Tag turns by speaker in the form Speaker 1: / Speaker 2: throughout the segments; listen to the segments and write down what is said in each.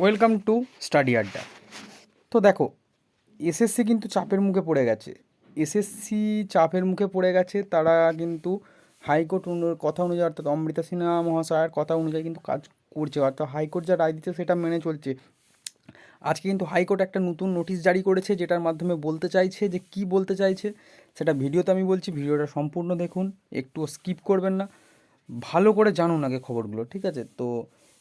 Speaker 1: Welcome to study আড্ডা। তো দেখো, এসএসসি কিন্তু চাপের মুখে পড়ে গেছে। এসএসসি চাপের মুখে পড়ে গেছে, তারা কিন্তু হাইকোর্ট কথা অনুযায়ী, অর্থাৎ অমৃতা সিনহা মহাশয়ের কথা অনুযায়ী কিন্তু কাজ করছে, অর্থাৎ হাইকোর্ট যা রায় দিচ্ছে সেটা মেনে চলছে। আজকে কিন্তু হাইকোর্ট একটা নতুন নোটিশ জারি করেছে, যেটার মাধ্যমে বলতে চাইছে যে কি বলতে চাইছে, সেটা ভিডিওতে আমি বলছি, ভিডিওটা সম্পূর্ণ দেখুন একটু স্কিপ করবেন না। ভালো করে জানুন আগে খবরগুলো, ঠিক আছে? তো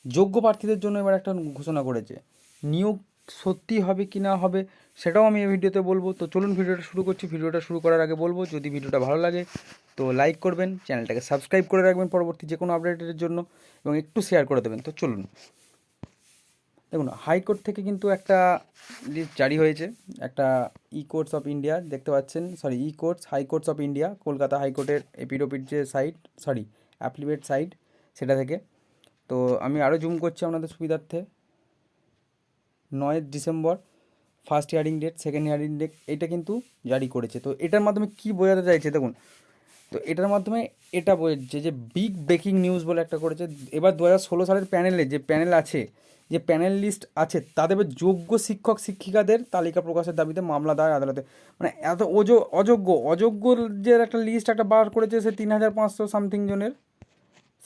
Speaker 1: যোগ্য প্রার্থীদের জন্য এবার একটা ঘোষণা করেছে। নিয়োগ সত্যি হবে কি না হবে সেটাও আমি এই ভিডিওতে বলব। তো চলুন ভিডিওটা শুরু করছি। ভিডিওটা শুরু করার আগে বলব, যদি ভিডিওটা ভালো লাগে তো লাইক করবেন, চ্যানেলটাকে সাবস্ক্রাইব করে রাখবেন পরবর্তী যে কোনো আপডেটের জন্য এবং একটু শেয়ার করে দেবেন। তো চলুন। দেখুন, হাইকোর্ট থেকে কিন্তু একটা লিস্ট জারি হয়েছে। একটা ই কোর্টস অফ ইন্ডিয়া দেখতে পাচ্ছেন? Sorry e courts high courts of India Kolkata হাইকোর্টের এপিডোপিড যে সাইট সরি অ্যাপ্লিকেট সাইট সেটা থেকে। তো আমি আরও জুম করছি আপনাদের সুবিধার্থে। নয় December first hearing date second hearing date এটা কিন্তু জারি করেছে। তো এটার মাধ্যমে কি বোঝাতে চাইছে দেখুন, তো এটার মাধ্যমে এটা বোঝাচ্ছে যে বিগ ব্রেকিং নিউজ বলে একটা করেছে। এবার দু হাজার ষোলো সালের প্যানেলে যে প্যানেল আছে, যে প্যানেল লিস্ট আছে তাদের যোগ্য শিক্ষক, শিক্ষিকাদের তালিকা প্রকাশের দাবিতে মামলা দায়ের আদালতে। মানে এত অযোগ্য অযোগ্য যে একটা লিস্ট একটা বার করেছে সে তিন হাজার পাঁচশো সামথিং জনের।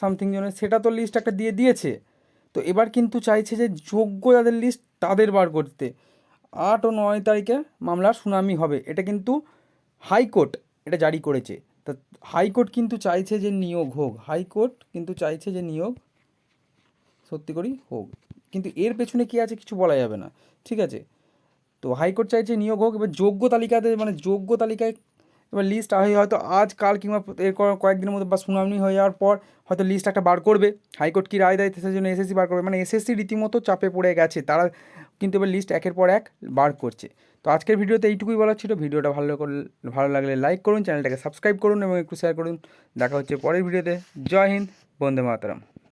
Speaker 1: সামথিং জনের, সেটা তো লিস্ট একটা দিয়ে দিয়েছে। তো এবার কিন্তু চাইছে যে যোগ্য যাদের লিস্ট তাদের বার করতে। আট ও নয় তারিখে মামলার শুনানি হবে। এটা কিন্তু হাইকোর্ট, এটা জারি করেছে। তা হাইকোর্ট কিন্তু চাইছে যে নিয়োগ হোক। হাইকোর্ট কিন্তু চাইছে যে নিয়োগ সত্যি করেই হোক। কিন্তু এর পেছনে কী আছে কিছু বলা যাবে না। ঠিক আছে? তো হাইকোর্ট চাইছে নিয়োগ হোক, এবার যোগ্য তালিকাতে মানে যোগ্য তালিকায় এবার লিস্ট হয়তো আজ, কাল কিংবা এর কয়েকদিনের মধ্যে বা শুনানি হয়ে যাওয়ার পর হয়তো লিস্ট একটা বার করবে। হাইকোর্ট কী রায় দেয় সেই জন্য এসএসসি বার করবে। মানে এসএসসি রীতিমতো চাপে পড়ে গেছে। তারা কিন্তু এবার লিস্ট একের পর এক বার করছে। তো আজকের ভিডিওতে এইটুকুই বলার ছিল। ভিডিওটা ভালো করলে ভালো লাগলে লাইক করুন, চ্যানেলটাকে সাবস্ক্রাইব করুন এবং একটু শেয়ার করুন। দেখা হচ্ছে পরের ভিডিওতে। জয় হিন্দ, বন্দে মাতরম।